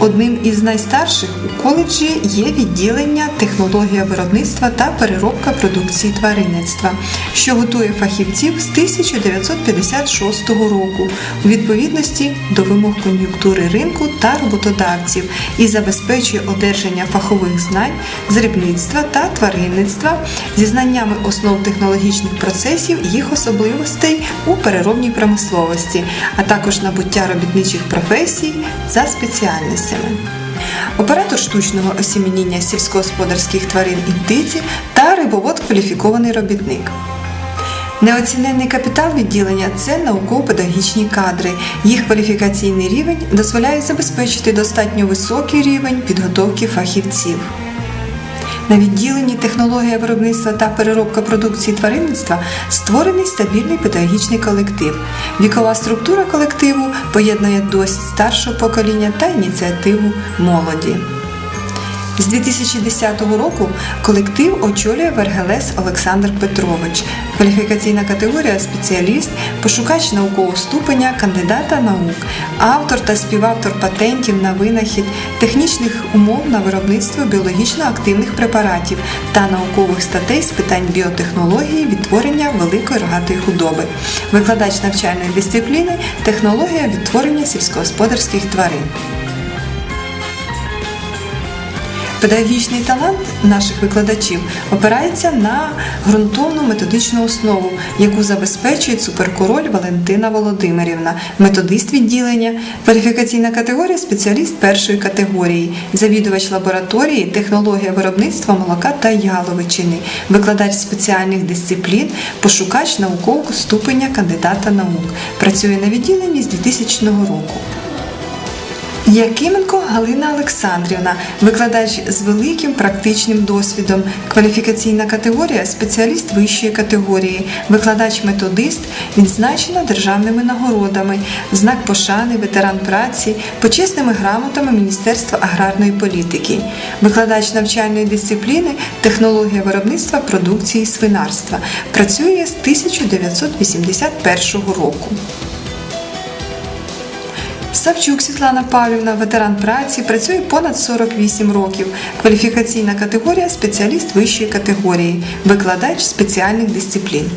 Одним із найстарших у коледжі є відділення технологія виробництва та переробка продукції тваринництва, що готує фахівців з 1956 року у відповідності до вимог кон'юнктури ринку та роботодавців і забезпечує одержання фахових знань з рибництва та тваринництва зі знаннями основ технологічних процесів і їх особливостей у переробній промисловості, а також набуття робітничих професій за спеціальностями. Оператор штучного осімініння сільськогосподарських тварин і птиці та рибовод кваліфікований робітник. Неоцінений капітал відділення це науково-педагогічні кадри. Їх кваліфікаційний рівень дозволяє забезпечити достатньо високий рівень підготовки фахівців. На відділенні технологія виробництва та переробка продукції тваринництва створений стабільний педагогічний колектив. Вікова структура колективу поєднує досвід старшого покоління та ініціативу молоді. З 2010 року колектив очолює Вергелес Олександр Петрович, кваліфікаційна категорія спеціаліст, пошукач наукового ступеня, кандидата наук, автор та співавтор патентів на винахід, технічних умов на виробництво біологічно активних препаратів та наукових статей з питань біотехнології відтворення великої рогатої худоби, викладач навчальної дисципліни, технологія відтворення сільськогосподарських тварин. Педагогічний талант наших викладачів опирається на ґрунтовну методичну основу, яку забезпечує суперкороль Валентина Володимирівна, методист відділення, кваліфікаційна категорія спеціаліст першої категорії, завідувач лабораторії, технологія виробництва молока та яловичини, викладач спеціальних дисциплін, пошукач наукового ступеня кандидата наук. Працює на відділенні з 2000 року. Якименко Галина Олександрівна, викладач з великим практичним досвідом, кваліфікаційна категорія спеціаліст вищої категорії, викладач-методист, відзначена державними нагородами, знак пошани, ветеран праці, почесними грамотами Міністерства аграрної політики, викладач навчальної дисципліни, технологія виробництва продукції свинарства. Працює з 1981 року. Савчук Світлана Павлівна, ветеран праці, працює понад 48 років. Кваліфікаційна категорія спеціаліст вищої категорії, викладач спеціальних дисциплін.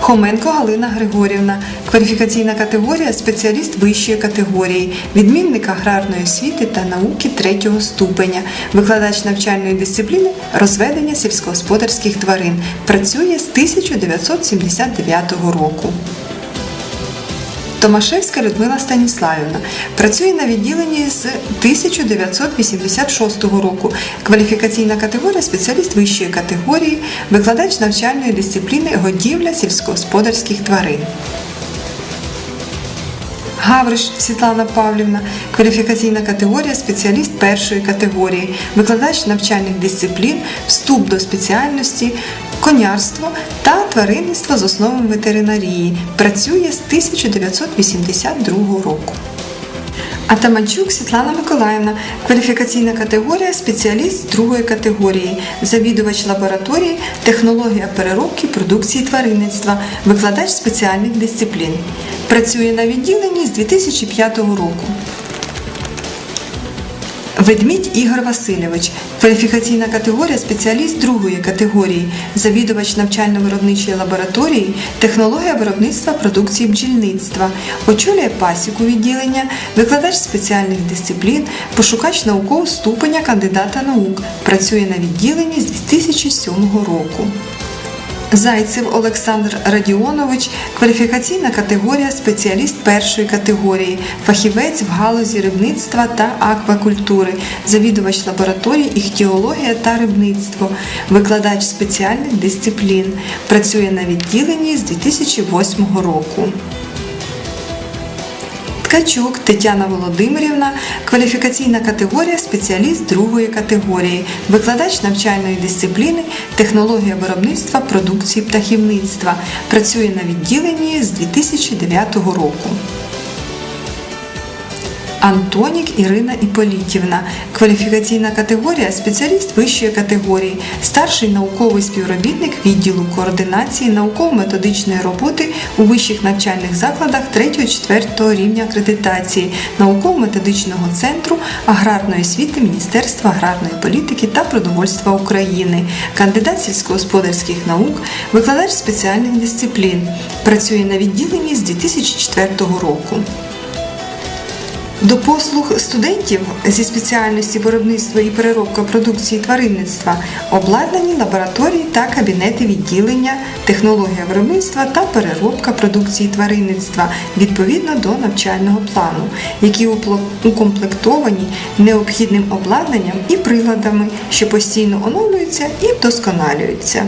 Хоменко Галина Григорівна, кваліфікаційна категорія спеціаліст вищої категорії, відмінник аграрної освіти та науки третього ступеня, викладач навчальної дисципліни розведення сільськогосподарських тварин. Працює з 1979 року. Томашевська Людмила Станіславівна працює на відділенні з 1986 року. Кваліфікаційна категорія спеціаліст вищої категорії, викладач навчальної дисципліни годівля сільськогосподарських тварин. Гавриш Світлана Павлівна, кваліфікаційна категорія спеціаліст першої категорії, викладач навчальних дисциплін, вступ до спеціальності, конярство та тваринництво з основами ветеринарії. Працює з 1982 року. Атаманчук Світлана Миколаївна, кваліфікаційна категорія спеціаліст другої категорії, завідувач лабораторії, технологія переробки продукції тваринництва, викладач спеціальних дисциплін. Працює на відділенні з 2005 року. Ведмідь Ігор Васильович, кваліфікаційна категорія спеціаліст другої категорії, завідувач навчально-виробничої лабораторії, технологія виробництва продукції бджільництва, очолює пасіку відділення, викладач спеціальних дисциплін, пошукач наукового ступеня кандидата наук, працює на відділенні з 2007 року. Зайцев Олександр Радіонович, кваліфікаційна категорія спеціаліст першої категорії, фахівець в галузі рибництва та аквакультури, завідувач лабораторії іхтіологія та рибництво, викладач спеціальних дисциплін. Працює на відділенні з 2008 року. Ткачук Тетяна Володимирівна, кваліфікаційна категорія спеціаліст другої категорії, викладач навчальної дисципліни, технологія виробництва продукції птахівництва. Працює на відділенні з 2009 року. Антонік Ірина Іполітівна. Кваліфікаційна категорія спеціаліст вищої категорії, старший науковий співробітник відділу координації науково-методичної роботи у вищих навчальних закладах 3-4 рівня акредитації науково-методичного центру аграрної освіти Міністерства аграрної політики та продовольства України, кандидат сільськогосподарських наук, викладач спеціальних дисциплін. Працює на відділенні з 2004 року. До послуг студентів зі спеціальності виробництва і переробка продукції тваринництва обладнані лабораторії та кабінети відділення, технологія виробництва та переробка продукції тваринництва відповідно до навчального плану, які укомплектовані необхідним обладнанням і приладами, що постійно оновлюються і вдосконалюються.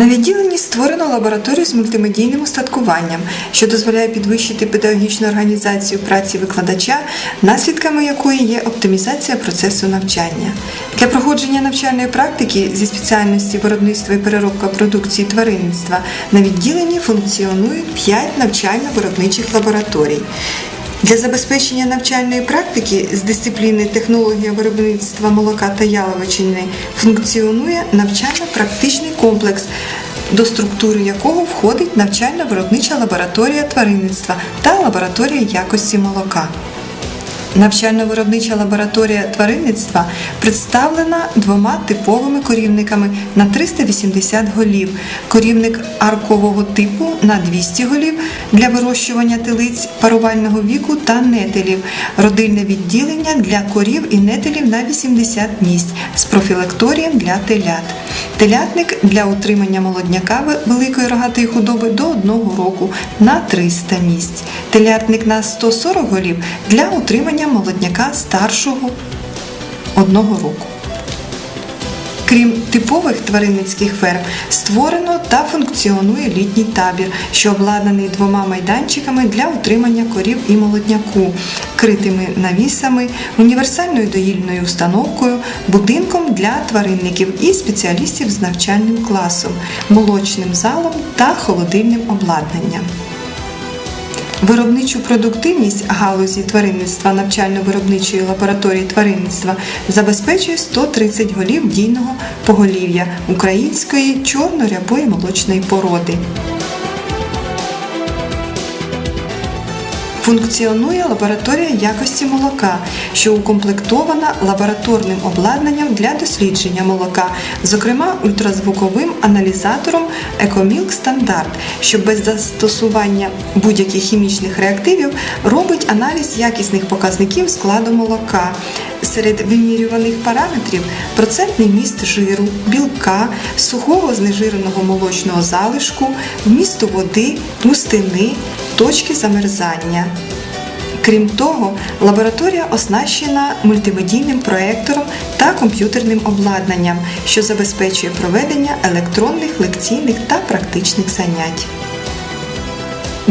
На відділенні створено лабораторію з мультимедійним устаткуванням, що дозволяє підвищити педагогічну організацію праці викладача, наслідками якої є оптимізація процесу навчання. Для проходження навчальної практики зі спеціальності виробництва і переробка продукції тваринництва на відділенні функціонують 5 навчально-виробничих лабораторій. Для забезпечення навчальної практики з дисципліни технологія виробництва молока та яловичини функціонує навчально-практичний комплекс, до структури якого входить навчально-виробнича лабораторія тваринництва та лабораторія якості молока. Навчально-виробнича лабораторія тваринництва представлена двома типовими корівниками на 380 голів, корівник аркового типу на 200 голів для вирощування телиць парувального віку та нетелів, родильне відділення для корів і нетелів на 80 місць з профілакторієм для телят. Телятник для утримання молодняка великої рогатої худоби до 1 року на 300 місць. Телятник на 140 голів для утримання молодняка старшого 1 року. Крім типових тваринницьких ферм, створено та функціонує літній табір, що обладнаний двома майданчиками для утримання корів і молодняку, критими навісами, універсальною доїльною установкою, будинком для тваринників і спеціалістів з навчальним класом, молочним залом та холодильним обладнанням. Виробничу продуктивність галузі тваринництва навчально-виробничої лабораторії тваринництва забезпечує 130 голів дійного поголів'я української чорно-рябої молочної породи. Функціонує лабораторія якості молока, що укомплектована лабораторним обладнанням для дослідження молока, зокрема ультразвуковим аналізатором Ecomilk Standard, що без застосування будь-яких хімічних реактивів робить аналіз якісних показників складу молока. Серед вимірюваних параметрів процентний міст жиру, білка, сухого знежиреного молочного залишку, вмісту води, густини, точки замерзання. Крім того, лабораторія оснащена мультимедійним проектором та комп'ютерним обладнанням, що забезпечує проведення електронних лекційних та практичних занять.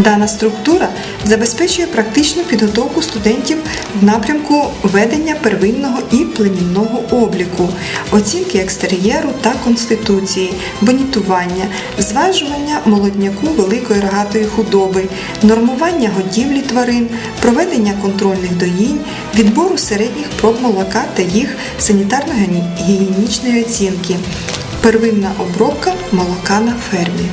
Дана структура забезпечує практичну підготовку студентів в напрямку ведення первинного і племінного обліку, оцінки екстер'єру та конституції, бонітування, зважування молодняку великої рогатої худоби, нормування годівлі тварин, проведення контрольних доїнь, відбору середніх проб молока та їх санітарно-гігієнічної оцінки, первинна обробка молока на фермі.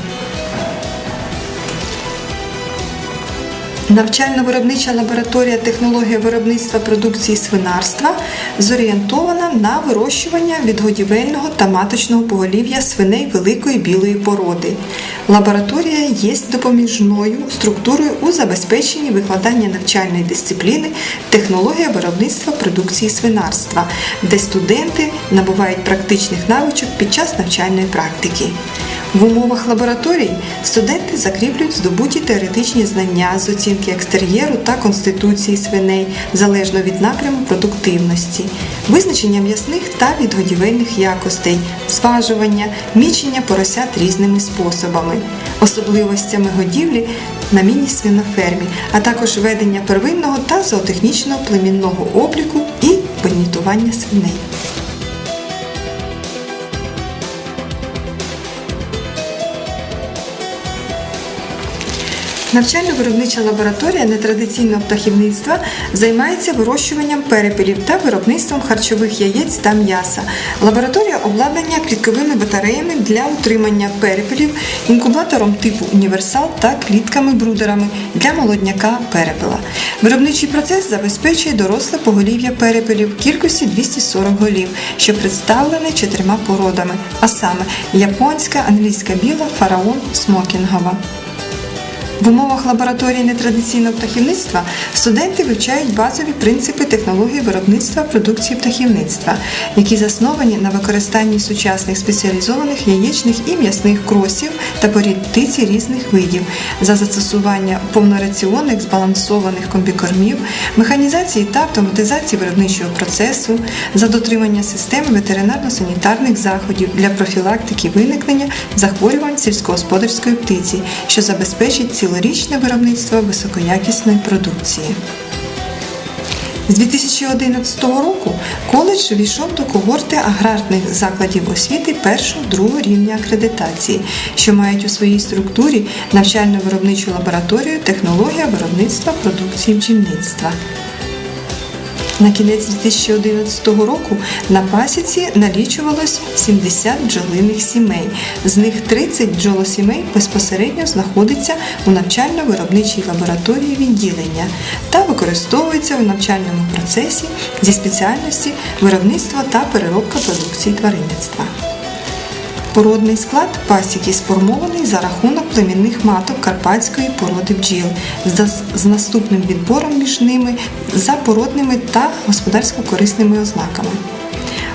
Навчально-виробнича лабораторія технологія виробництва продукції свинарства зорієнтована на вирощування відгодівельного та маточного поголів'я свиней великої білої породи. Лабораторія є допоміжною структурою у забезпеченні викладання навчальної дисципліни технологія виробництва продукції свинарства, де студенти набувають практичних навичок під час навчальної практики. В умовах лабораторій студенти закріплюють здобуті теоретичні знання з оцінки екстер'єру та конституції свиней залежно від напряму продуктивності, визначення м'ясних та відгодівельних якостей, зважування, мічення поросят різними способами, особливостями годівлі на міні-свинофермі, а також ведення первинного та зоотехнічного племінного обліку і понітування свиней. Навчально-виробнича лабораторія нетрадиційного птахівництва займається вирощуванням перепелів та виробництвом харчових яєць та м'яса. Лабораторія обладнання клітковими батареями для утримання перепелів, інкубатором типу універсал та клітками-брудерами для молодняка перепела. Виробничий процес забезпечує доросле поголів'я перепелів кількості 240 голів, що представлене чотирма породами, а саме японська, англійська біла, фараон, смокінгова. В умовах лабораторії нетрадиційного птахівництва студенти вивчають базові принципи технології виробництва продукції птахівництва, які засновані на використанні сучасних спеціалізованих яєчних і м'ясних кросів та порід птиці різних видів, за застосування повнораціонних збалансованих комбікормів, механізації та автоматизації виробничого процесу, за дотримання системи ветеринарно-санітарних заходів для профілактики виникнення захворювань сільськогосподарської птиці, що забезпечить цілорічне виробництво високоякісної продукції. З 2011 року коледж війшов до когорти аграрних закладів освіти першого-другого рівня акредитації, що мають у своїй структурі навчально-виробничу лабораторію технологія виробництва продукції бджільництва. На кінець 2011 року на пасіці налічувалось 70 бджолиних сімей. З них 30 бджолосімей безпосередньо знаходиться у навчально-виробничій лабораторії відділення та використовується у навчальному процесі зі спеціальності виробництва та переробка продукції тваринництва. Породний склад пасіки сформований за рахунок племінних маток карпатської породи бджіл з, наступним відбором між ними за породними та господарсько-корисними ознаками.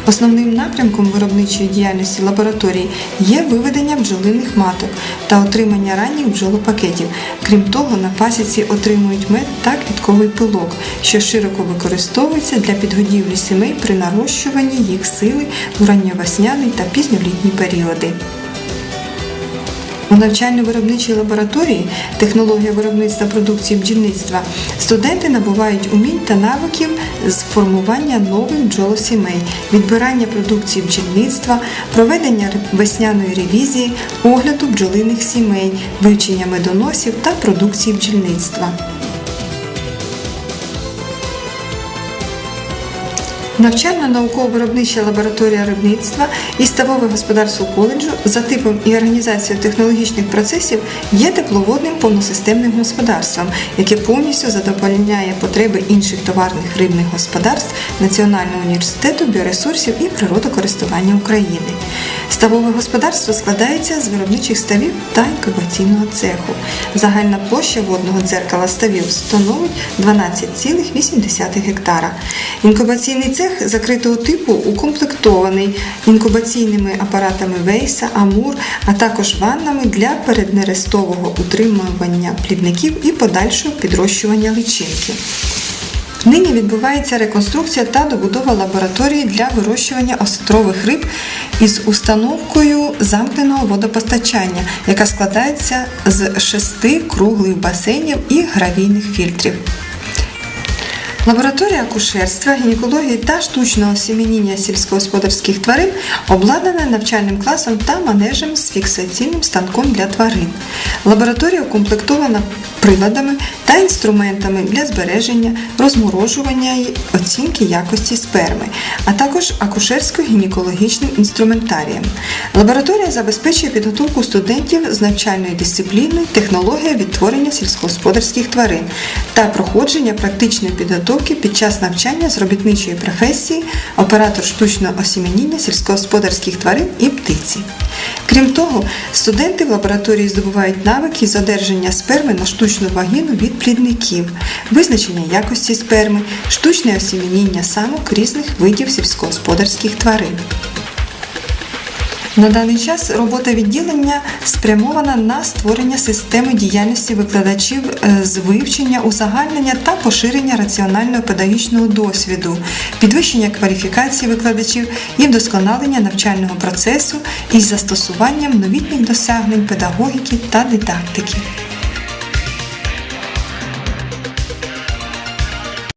Основним напрямком виробничої діяльності лабораторії є виведення бджолиних маток та отримання ранніх бджолопакетів. Крім того, на пасіці отримують мед та квітковий пилок, що широко використовується для підгодівлі сімей при нарощуванні їх сили у ранньовесняний та пізньолітні періоди. У навчально-виробничій лабораторії технологія виробництва продукції бджільництва студенти набувають умінь та навиків з формування нових бджолосімей, відбирання продукції бджільництва, проведення весняної ревізії, огляду бджолиних сімей, вивчення медоносів та продукції бджільництва. Навчально-науково-виробнича лабораторія рибництва і ставове господарство коледжу за типом і організацією технологічних процесів є тепловодним повносистемним господарством, яке повністю задовольняє потреби інших товарних рибних господарств Національного університету біоресурсів і природокористування України. Ставове господарство складається з виробничих ставів та інкубаційного цеху. Загальна площа водного дзеркала ставів становить 12,8 гектара. Інкубаційний цех закритого типу укомплектований інкубаційними апаратами Вейса, Амур, а також ваннами для переднерестового утримування плідників і подальшого підрощування личинки. Нині відбувається реконструкція та добудова лабораторії для вирощування осетрових риб із установкою замкненого водопостачання, яка складається з шести круглих басейнів і гравійних фільтрів. Лабораторія акушерства, гінекології та штучного осіменіння сільськогосподарських тварин обладнана навчальним класом та манежем з фіксаційним станком для тварин. Лабораторія укомплектована приладами та інструментами для збереження, розморожування і оцінки якості сперми, а також акушерсько-гінекологічним інструментарієм. Лабораторія забезпечує підготовку студентів з навчальної дисципліни, технологія відтворення сільськогосподарських тварин та проходження практичної підготовки під час навчання з робітничої професії оператор штучного осіменіння сільськогосподарських тварин і птиці. Крім того, студенти в лабораторії здобувають навики з одержання сперми на штучну вагіну від плідників, визначення якості сперми, штучне осіменіння самок різних видів сільськогосподарських тварин. На даний час робота відділення спрямована на створення системи діяльності викладачів е, з вивчення, узагальнення та поширення раціонального педагогічного досвіду, підвищення кваліфікації викладачів і вдосконалення навчального процесу із застосуванням новітніх досягнень педагогіки та дидактики.